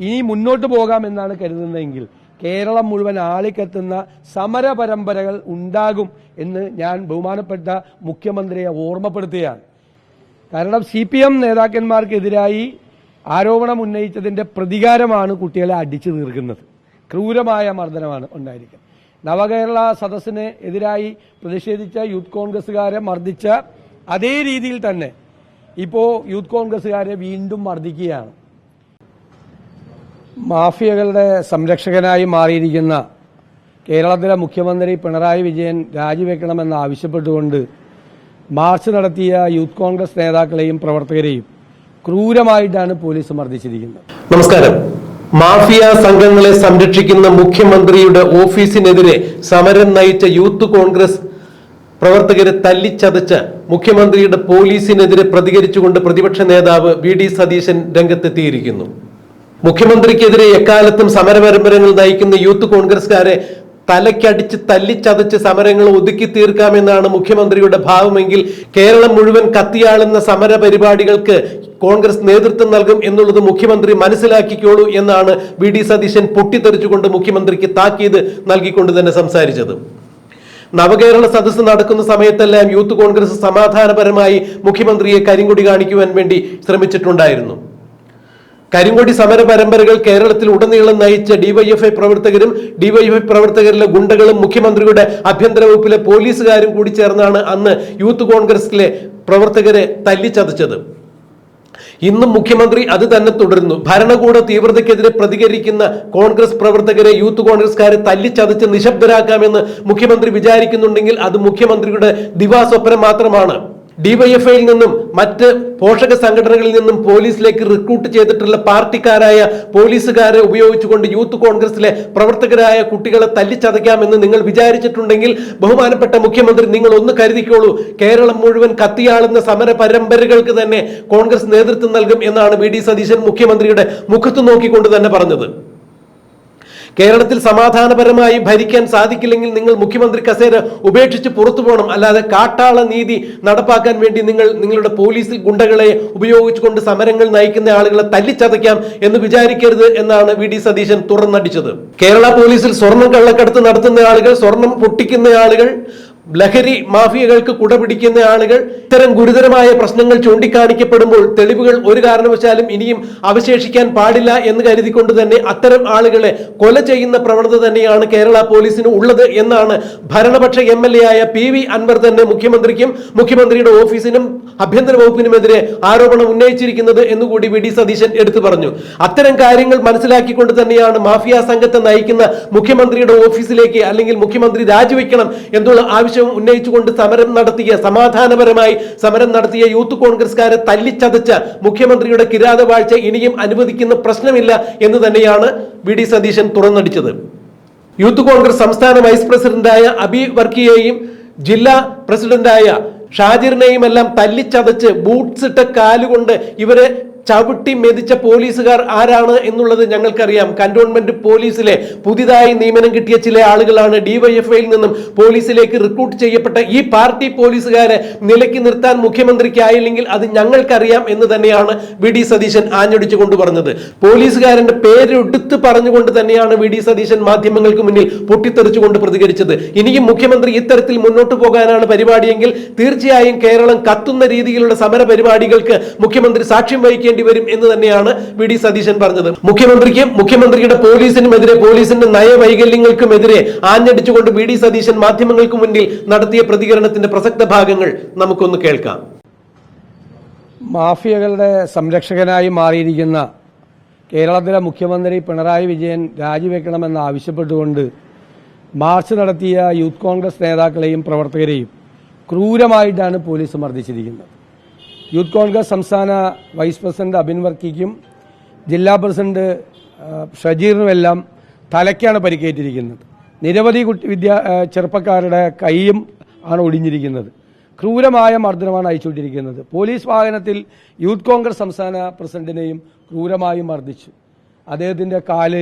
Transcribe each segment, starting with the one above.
ഇനി മുന്നോട്ട് പോകാമെന്നാണ് കരുതുന്നതെങ്കിൽ കേരളം മുഴുവൻ ആളിക്കത്തുന്ന സമര പരമ്പരകൾ ഉണ്ടാകും എന്ന് ഞാൻ ബഹുമാനപ്പെട്ട മുഖ്യമന്ത്രിയെ ഓർമ്മപ്പെടുത്തുകയാണ്. കാരണം സി പി എം നേതാക്കന്മാർക്കെതിരായി ആരോപണം ഉന്നയിച്ചതിന്റെ പ്രതികാരമാണ് കുട്ടികളെ അടിച്ചു തീർക്കുന്നത്. ക്രൂരമായ മർദ്ദനമാണ് ഉണ്ടായിരിക്കുന്നത്. നവകേരള സദസ്സിന് എതിരായി പ്രതിഷേധിച്ച യൂത്ത് കോൺഗ്രസ്സുകാരെ മർദ്ദിച്ച അതേ രീതിയിൽ തന്നെ ഇപ്പോൾ യൂത്ത് കോൺഗ്രസ്സുകാരെ വീണ്ടും മർദ്ദിക്കുകയാണ്. മാഫിയകളുടെ സംരക്ഷകനായി മാറിയിരിക്കുന്ന കേരളത്തിലെ മുഖ്യമന്ത്രി പിണറായി വിജയൻ രാജിവെക്കണമെന്ന് ആവശ്യപ്പെട്ടുകൊണ്ട് മാർച്ച് നടത്തിയ യൂത്ത് കോൺഗ്രസ് നേതാക്കളെയും പ്രവർത്തകരെയും ക്രൂരമായിട്ടാണ് പോലീസ് മർദ്ദിച്ചിരിക്കുന്നത്. നമസ്കാരം. മാഫിയ സംഘങ്ങളെ സംരക്ഷിക്കുന്ന മുഖ്യമന്ത്രിയുടെ ഓഫീസിനെതിരെ സമരം നയിച്ച യൂത്ത് കോൺഗ്രസ് പ്രവർത്തകരെ തല്ലിച്ചതച്ച് മുഖ്യമന്ത്രിയുടെ പോലീസിനെതിരെ പ്രതികരിച്ചുകൊണ്ട് പ്രതിപക്ഷ നേതാവ് വി ഡി സതീശൻ രംഗത്തെത്തിയിരിക്കുന്നു. മുഖ്യമന്ത്രിക്കെതിരെ എക്കാലത്തും സമരപരമ്പരങ്ങൾ നയിക്കുന്ന യൂത്ത് കോൺഗ്രസ്കാരെ തലയ്ക്കടിച്ച് തല്ലിച്ചതച്ച് സമരങ്ങൾ ഒതുക്കി തീർക്കാമെന്നാണ് മുഖ്യമന്ത്രിയുടെ ഭാവമെങ്കിൽ കേരളം മുഴുവൻ കത്തിയാളുന്ന സമര പരിപാടികൾക്ക് കോൺഗ്രസ് നേതൃത്വം നൽകും എന്നുള്ളത് മുഖ്യമന്ത്രി മനസ്സിലാക്കിക്കോളൂ എന്നാണ് വി ഡി സതീശൻ പൊട്ടിത്തെറിച്ചുകൊണ്ട് മുഖ്യമന്ത്രിക്ക് താക്കീത് നൽകിക്കൊണ്ട് തന്നെ സംസാരിച്ചത്. നവകേരള സദസ്സ് നടക്കുന്ന സമയത്തെല്ലാം യൂത്ത് കോൺഗ്രസ് സമാധാനപരമായി മുഖ്യമന്ത്രിയെ കരിങ്കൊടി കാണിക്കുവാൻ വേണ്ടി ശ്രമിച്ചിട്ടുണ്ടായിരുന്നു. കരിങ്കൊടി സമര പരമ്പരകൾ കേരളത്തിൽ ഉടനീളം നയിച്ച ഡിവൈഎഫ്ഐ പ്രവർത്തകരും ഡിവൈഎഫ്ഐ പ്രവർത്തകരിലെ ഗുണ്ടകളും മുഖ്യമന്ത്രിയുടെ ആഭ്യന്തര വകുപ്പിലെ പോലീസുകാരും കൂടി ചേർന്നാണ് അന്ന് യൂത്ത് കോൺഗ്രസിലെ പ്രവർത്തകരെ തല്ലിച്ചതച്ചത്. ഇന്നും മുഖ്യമന്ത്രി അത് തന്നെ തുടരുന്നു. ഭരണകൂട തീവ്രതയ്ക്കെതിരെ പ്രതികരിക്കുന്ന കോൺഗ്രസ് പ്രവർത്തകരെ യൂത്ത് കോൺഗ്രസ്കാരെ തല്ലിച്ചതച്ച് നിശബ്ദരാക്കാമെന്ന് മുഖ്യമന്ത്രി വിചാരിക്കുന്നുണ്ടെങ്കിൽ അത് മുഖ്യമന്ത്രിയുടെ ദിവാസ്വപ്നം മാത്രമാണ്. ഡിവൈഎഫ്ഐയിൽ നിന്നും മറ്റ് പോഷക സംഘടനകളിൽ നിന്നും പോലീസിലേക്ക് റിക്രൂട്ട് ചെയ്തിട്ടുള്ള പാർട്ടിക്കാരായ പോലീസുകാരെ ഉപയോഗിച്ചുകൊണ്ട് യൂത്ത് കോൺഗ്രസിലെ പ്രവർത്തകരായ കുട്ടികളെ തല്ലിച്ചതയ്ക്കാമെന്ന് നിങ്ങൾ വിചാരിച്ചിട്ടുണ്ടെങ്കിൽ ബഹുമാനപ്പെട്ട മുഖ്യമന്ത്രി നിങ്ങൾ ഒന്ന് കരുതിക്കോളൂ. കേരളം മുഴുവൻ കത്തിയാളുന്ന സമര പരമ്പരകൾക്ക് തന്നെ കോൺഗ്രസ് നേതൃത്വം നൽകും എന്നാണ് വി ഡി സതീശൻ മുഖ്യമന്ത്രിയുടെ മുഖത്ത് നോക്കിക്കൊണ്ട് തന്നെ പറഞ്ഞത്. കേരളത്തിൽ സമാധാനപരമായി ഭരിക്കാൻ സാധിക്കില്ലെങ്കിൽ നിങ്ങൾ മുഖ്യമന്ത്രി കസേര ഉപേക്ഷിച്ച് പുറത്തു പോകണം. അല്ലാതെ കാട്ടാള നീതി നടപ്പാക്കാൻ വേണ്ടി നിങ്ങൾ നിങ്ങളുടെ പോലീസ് ഗുണ്ടകളെ ഉപയോഗിച്ചുകൊണ്ട് സമരങ്ങൾ നയിക്കുന്ന ആളുകളെ തല്ലിച്ചതയ്ക്കാം എന്ന് വിചാരിക്കരുത് എന്നാണ് വി ഡി സതീശൻ തുറന്നടിച്ചത്. കേരള പോലീസിൽ സ്വർണം കള്ളക്കടത്ത് നടത്തുന്ന ആളുകൾ സ്വർണം പൊട്ടിക്കുന്ന ആളുകൾ ലഹരി മാഫിയകൾക്ക് കുടപിടിക്കുന്ന ആളുകൾ ഇത്തരം ഗുരുതരമായ പ്രശ്നങ്ങൾ ചൂണ്ടിക്കാണിക്കപ്പെടുമ്പോൾ തെളിവുകൾ ഒരു കാരണവശാലും ഇനിയും അവശേഷിക്കാൻ പാടില്ല എന്ന് കരുതിക്കൊണ്ട് തന്നെ അത്തരം ആളുകളെ കൊല ചെയ്യുന്ന പ്രവണത തന്നെയാണ് കേരള പോലീസിന് ഉള്ളത് എന്നാണ് ഭരണപക്ഷ എം എൽ എ ആയ പി വി അൻവർ തന്നെ മുഖ്യമന്ത്രിക്കും മുഖ്യമന്ത്രിയുടെ ഓഫീസിനും ആഭ്യന്തര വകുപ്പിനുമെതിരെ ആരോപണം ഉന്നയിച്ചിരിക്കുന്നത് എന്നുകൂടി വി ഡി സതീശൻ എടുത്തു പറഞ്ഞു. അത്തരം കാര്യങ്ങൾ മനസ്സിലാക്കിക്കൊണ്ട് തന്നെയാണ് മാഫിയ സംഘത്തെ നയിക്കുന്ന മുഖ്യമന്ത്രിയുടെ ഓഫീസിലേക്ക് അല്ലെങ്കിൽ മുഖ്യമന്ത്രി രാജിവെക്കണം എന്നുള്ള ആവശ്യം ഉന്നയിച്ചുകൊണ്ട് സമരം നടത്തിയ സമാധാനപരമായി സമരം നടത്തിയ യൂത്ത് കോൺഗ്രസ്കാരെ തല്ലിച്ചതച്ച മുഖ്യമന്ത്രിയുടെ കിരാതവാഴ്ച ഇനിയും അനുവദിക്കുന്ന പ്രശ്നമില്ല എന്ന് തന്നെയാണ് വി ഡി സതീശൻ തുറന്നടിച്ചത്. യൂത്ത് കോൺഗ്രസ് സംസ്ഥാന വൈസ് പ്രസിഡന്റായ അബി വർക്കിയെയും ജില്ലാ പ്രസിഡന്റായ ഷാജിറിനെയും എല്ലാം തല്ലിച്ചതച്ച് ബൂട്ട്സിട്ട കാലുകൊണ്ട് ഇവരെ ചവിട്ടി മെതിച്ച പോലീസുകാർ ആരാണ് എന്നുള്ളത് ഞങ്ങൾക്കറിയാം. കന്റോൺമെന്റ് പോലീസിലെ പുതിയതായി നിയമനം കിട്ടിയ ചില ആളുകളാണ് ഡിവൈഎഫ്ഐയിൽ നിന്നും പോലീസിലേക്ക് റിക്രൂട്ട് ചെയ്യപ്പെട്ട ഈ പാർട്ടി പോലീസുകാരെ നിലയ്ക്ക് നിർത്താൻ മുഖ്യമന്ത്രിക്കായില്ലെങ്കിൽ അത് ഞങ്ങൾക്കറിയാം എന്ന് തന്നെയാണ് വി ഡി സതീശൻ ആഞ്ഞടിച്ചു കൊണ്ട് പറഞ്ഞത്. പോലീസുകാരന്റെ പേരെടുത്ത് പറഞ്ഞുകൊണ്ട് തന്നെയാണ് വി ഡി സതീശൻ മാധ്യമങ്ങൾക്ക് മുന്നിൽ പൊട്ടിത്തെറിച്ചുകൊണ്ട് പ്രതികരിച്ചത്. ഇനിയും മുഖ്യമന്ത്രി ഇത്തരത്തിൽ മുന്നോട്ട് പോകാനാണ് പരിപാടിയെങ്കിൽ തീർച്ചയായും കേരളം കത്തുന്ന രീതിയിലുള്ള സമര പരിപാടികൾക്ക് മുഖ്യമന്ത്രി സാക്ഷ്യം വഹിക്കേണ്ടി വരും എന്ന് തന്നെയാണ് വി ഡി സതീശൻ പറഞ്ഞത്. മുഖ്യമന്ത്രിക്കും മുഖ്യമന്ത്രിയുടെ പോലീസിനുമെതിരെ പോലീസിന്റെ നയവൈകല്യങ്ങൾക്കുമെതിരെ ആഞ്ഞടിച്ചുകൊണ്ട് വി ഡി സതീശൻ മാധ്യമങ്ങൾക്ക് മുന്നിൽ നടത്തിയ പ്രതികരണത്തിന്റെ പ്രസക്ത ഭാഗങ്ങൾ നമുക്കൊന്ന് കേൾക്കാം. മാഫിയകളുടെ സംരക്ഷകനായി മാറിയിരിക്കുന്ന കേരളത്തിലെ മുഖ്യമന്ത്രി പിണറായി വിജയൻ രാജിവെക്കണമെന്ന് ആവശ്യപ്പെട്ടുകൊണ്ട് മാർച്ച് നടത്തിയ യൂത്ത് കോൺഗ്രസ് നേതാക്കളെയും പ്രവർത്തകരെയും ക്രൂരമായിട്ടാണ് പോലീസ് മർദ്ദിച്ചിരിക്കുന്നത്. യൂത്ത് കോൺഗ്രസ് സംസ്ഥാന വൈസ് പ്രസിഡന്റ് അബിൻ വർക്കിക്കും ജില്ലാ പ്രസിഡന്റ് ഷജീറിനുമെല്ലാം തലയ്ക്കാണ് പരിക്കേറ്റിരിക്കുന്നത്. നിരവധി കുട്ടി വിദ്യാ ചെറുപ്പക്കാരുടെ കൈയും ആണ് ഒടിഞ്ഞിരിക്കുന്നത്. ക്രൂരമായ മർദ്ദനമാണ് അയച്ചുകൊണ്ടിരിക്കുന്നത്. പോലീസ് വാഹനത്തിൽ യൂത്ത് കോൺഗ്രസ് സംസ്ഥാന പ്രസിഡന്റിനെയും ക്രൂരമായി മർദ്ദിച്ചു. അദ്ദേഹത്തിന്റെ കാൽ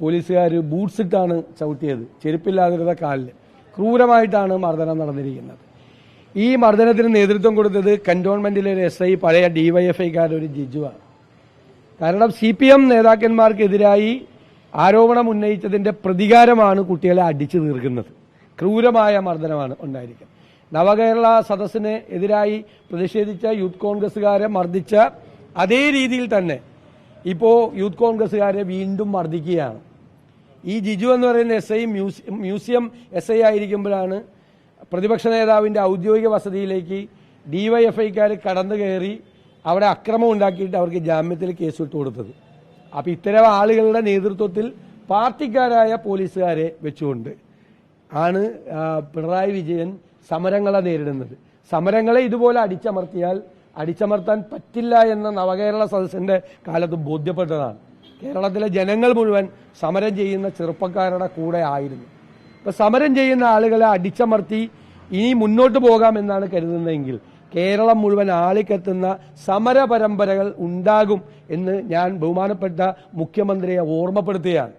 പോലീസുകാർ ബൂട്ട്സിട്ടാണ് ചവിട്ടിയത്. ചെരുപ്പില്ലാതിരുന്ന കാലിൽ ക്രൂരമായിട്ടാണ് മർദ്ദനം നടന്നിരിക്കുന്നത്. ഈ മർദ്ദനത്തിന് നേതൃത്വം കൊടുത്തത് കന്റോൺമെന്റിലെ ഒരു എസ് ഐ പഴയ ഡിവൈഎഫ്ഐക്കാരുടെ ഒരു ജിജുവാണ് കാരണം സി പി എം നേതാക്കന്മാർക്കെതിരായി ആരോപണം ഉന്നയിച്ചതിന്റെ പ്രതികാരമാണ് കുട്ടികളെ അടിച്ചു തീർക്കുന്നത്. ക്രൂരമായ മർദ്ദനമാണ് ഉണ്ടായിരിക്കുക നവകേരള സദസ്സിന് എതിരായി പ്രതിഷേധിച്ച യൂത്ത് കോൺഗ്രസ്സുകാരെ മർദ്ദിച്ച അതേ രീതിയിൽ തന്നെ ഇപ്പോൾ യൂത്ത് കോൺഗ്രസ്സുകാരെ വീണ്ടും മർദ്ദിക്കുകയാണ്. ഈ ജിജു എന്ന് പറയുന്ന S I museum S I ആയിരിക്കുമ്പോഴാണ് പ്രതിപക്ഷ നേതാവിന്റെ ഔദ്യോഗിക വസതിയിലേക്ക് ഡിവൈഎഫ്ഐക്കാർ കടന്നു കയറി അവിടെ അക്രമം ഉണ്ടാക്കിയിട്ട് അവർക്ക് ജാമ്യത്തിൽ കേസ് വിട്ടു കൊടുത്തത്. അപ്പോൾ ഇത്തരം ആളുകളുടെ നേതൃത്വത്തിൽ പാർട്ടിക്കാരായ പോലീസുകാരെ വെച്ചുകൊണ്ട് ആണ് പിണറായി വിജയൻ സമരങ്ങളെ നേരിടുന്നത്. സമരങ്ങളെ ഇതുപോലെ അടിച്ചമർത്തിയാൽ അടിച്ചമർത്താൻ പറ്റില്ല എന്ന നവകേരള സദസ്സിന്റെ കാലത്ത് ബോധ്യപ്പെട്ടതാണ്. കേരളത്തിലെ ജനങ്ങൾ മുഴുവൻ സമരം ചെയ്യുന്ന ചെറുപ്പക്കാരുടെ കൂടെ ആയിരുന്നു. ഇപ്പൊ സമരം ചെയ്യുന്ന ആളുകളെ അടിച്ചമർത്തി ഇനി മുന്നോട്ട് പോകാമെന്നാണ് കരുതുന്നതെങ്കിൽ കേരളം മുഴുവൻ ആളിക്കത്തുന്ന സമര പരമ്പരകൾ ഉണ്ടാകും എന്ന് ഞാൻ ബഹുമാനപ്പെട്ട മുഖ്യമന്ത്രിയെ ഓർമ്മപ്പെടുത്തുകയാണ്.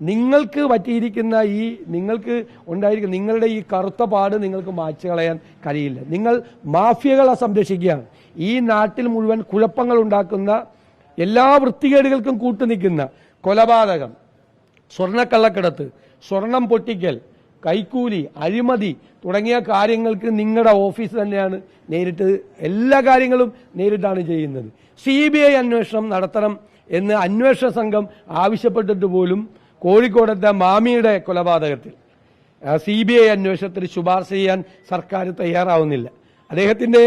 നിങ്ങൾക്ക് പറ്റിയിരിക്കുന്ന ഈ നിങ്ങൾക്ക് ഉണ്ടായിരിക്കുന്ന നിങ്ങളുടെ ഈ കറുത്ത പാട് നിങ്ങൾക്ക് മായ്ച്ചു കളയാൻ കഴിയില്ല. നിങ്ങൾ മാഫിയകളെ സംരക്ഷിക്കുകയാണ്. ഈ നാട്ടിൽ മുഴുവൻ കുഴപ്പങ്ങൾ ഉണ്ടാക്കുന്ന എല്ലാ വൃത്തികേടുകൾക്കും കൂട്ടുനിൽക്കുന്ന കൊലപാതകം സ്വർണക്കള്ളക്കടത്ത് സ്വർണം പൊട്ടിക്കൽ കൈക്കൂലി അഴിമതി തുടങ്ങിയ കാര്യങ്ങൾക്ക് നിങ്ങളുടെ ഓഫീസ് തന്നെയാണ് നേരിട്ട് എല്ലാ കാര്യങ്ങളും നേരിട്ടാണ് ചെയ്യുന്നത്. സി ബി ഐ അന്വേഷണം നടത്തണം എന്ന് അന്വേഷണ സംഘം ആവശ്യപ്പെട്ടിട്ട് പോലും കോഴിക്കോടത്തെ മാമിയുടെ കൊലപാതകത്തിൽ സി ബി ഐ അന്വേഷണത്തിന് ശുപാർശ ചെയ്യാൻ സർക്കാർ തയ്യാറാവുന്നില്ല. അദ്ദേഹത്തിന്റെ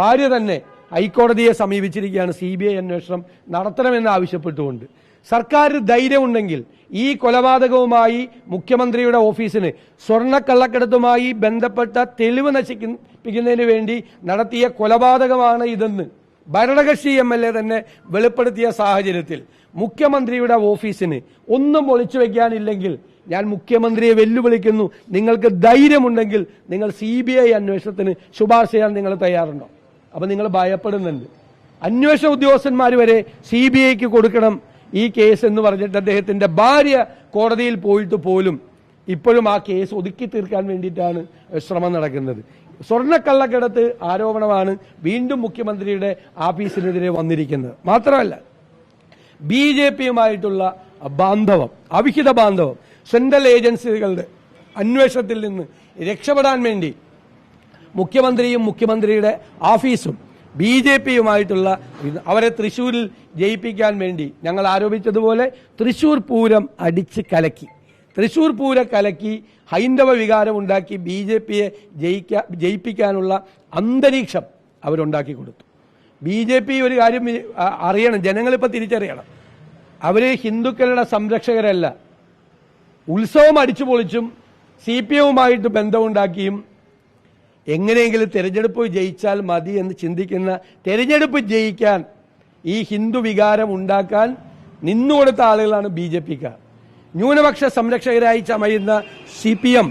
ഭാര്യ തന്നെ ഹൈക്കോടതിയെ സമീപിച്ചിരിക്കുകയാണ് സി ബി ഐ അന്വേഷണം നടത്തണമെന്ന് ആവശ്യപ്പെട്ടുകൊണ്ട്. സർക്കാർ ധൈര്യമുണ്ടെങ്കിൽ ഈ കൊലപാതകവുമായി മുഖ്യമന്ത്രിയുടെ ഓഫീസിന് സ്വർണക്കള്ളക്കടത്തുമായി ബന്ധപ്പെട്ട തെളിവ് നശിപ്പിക്കുന്നതിന് വേണ്ടി നടത്തിയ കൊലപാതകമാണ് ഇതെന്ന് ഭരണകക്ഷി എം എൽ എ തന്നെ വെളിപ്പെടുത്തിയ സാഹചര്യത്തിൽ മുഖ്യമന്ത്രിയുടെ ഓഫീസിന് ഒന്നും ഒളിച്ചു വയ്ക്കാനില്ലെങ്കിൽ ഞാൻ മുഖ്യമന്ത്രിയെ വെല്ലുവിളിക്കുന്നു. നിങ്ങൾക്ക് ധൈര്യമുണ്ടെങ്കിൽ നിങ്ങൾ സി ബി ഐ അന്വേഷണത്തിന് ശുപാർശ ചെയ്യാൻ നിങ്ങൾ തയ്യാറുണ്ടോ? അപ്പൊ നിങ്ങൾ ഭയപ്പെടുന്നുണ്ട്. അന്വേഷണ ഉദ്യോഗസ്ഥന്മാർ വരെ സി ബി ഐക്ക് കൊടുക്കണം. ഈ കേസ് എന്ന് പറഞ്ഞിട്ട് അദ്ദേഹത്തിന്റെ ഭാര്യ കോടതിയിൽ പോയിട്ട് പോലും ഇപ്പോഴും ആ കേസ് ഒതുക്കി തീർക്കാൻ വേണ്ടിയിട്ടാണ് ശ്രമം നടക്കുന്നത്. സ്വർണക്കള്ളക്കടത്ത് ആരോപണമാണ് വീണ്ടും മുഖ്യമന്ത്രിയുടെ ആഫീസിനെതിരെ വന്നിരിക്കുന്നത്. മാത്രമല്ല ബി ജെ പിയുമായിട്ടുള്ള ബാന്ധവം അവിഹിത ബാന്ധവം സെൻട്രൽ ഏജൻസികളുടെ അന്വേഷണത്തിൽ നിന്ന് രക്ഷപ്പെടാൻ വേണ്ടി മുഖ്യമന്ത്രിയും മുഖ്യമന്ത്രിയുടെ ഓഫീസും ബി ജെ പിയുമായിട്ടുള്ള അവരെ തൃശ്ശൂരിൽ ജയിപ്പിക്കാൻ വേണ്ടി ഞങ്ങൾ ആരോപിച്ചതുപോലെ തൃശ്ശൂർ പൂരം അടിച്ച് കലക്കി. തൃശ്ശൂർ പൂര കലക്കി ഹൈന്ദവ വികാരം ഉണ്ടാക്കി ബി ജെ പിയെ ജയിക്കാ ജയിപ്പിക്കാനുള്ള അന്തരീക്ഷം അവരുണ്ടാക്കി കൊടുത്തു. ബി ജെ പി ഒരു കാര്യം അറിയണം ജനങ്ങളിപ്പോൾ തിരിച്ചറിയണം. അവർ ഹിന്ദുക്കളുടെ സംരക്ഷകരല്ല. ഉത്സവം അടിച്ചു പൊളിച്ചും സി പി എമ്മുമായിട്ട് ബന്ധമുണ്ടാക്കിയും എങ്ങനെയെങ്കിലും തിരഞ്ഞെടുപ്പ് ജയിച്ചാൽ മതി എന്ന് ചിന്തിക്കുന്ന തിരഞ്ഞെടുപ്പ് ജയിക്കാൻ ഈ ഹിന്ദു വികാരം ഉണ്ടാക്കാൻ നിന്നുകൊടുത്ത ആളുകളാണ് ബി ജെ പിക്കാർ. ന്യൂനപക്ഷ സംരക്ഷകരായി ചമയുന്ന C P M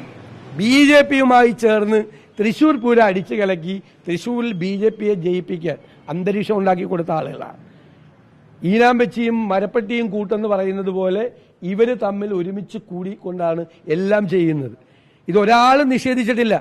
B J പിയുമായി ചേർന്ന് തൃശൂർ പൂരം അടിച്ചു കലക്കി തൃശൂരിൽ ബി ജെ പിയെ ജയിപ്പിക്കാൻ അന്തരീക്ഷം ഉണ്ടാക്കി കൊടുത്ത ആളുകളാണ്. ഈനാമ്പച്ചിയും മരപ്പെട്ടിയും കൂട്ടെന്ന് പറയുന്നത് പോലെ ഇവർ തമ്മിൽ ഒരുമിച്ച് കൂടിക്കൊണ്ടാണ് എല്ലാം ചെയ്യുന്നത്. ഇതൊരാളും നിഷേധിച്ചിട്ടില്ല.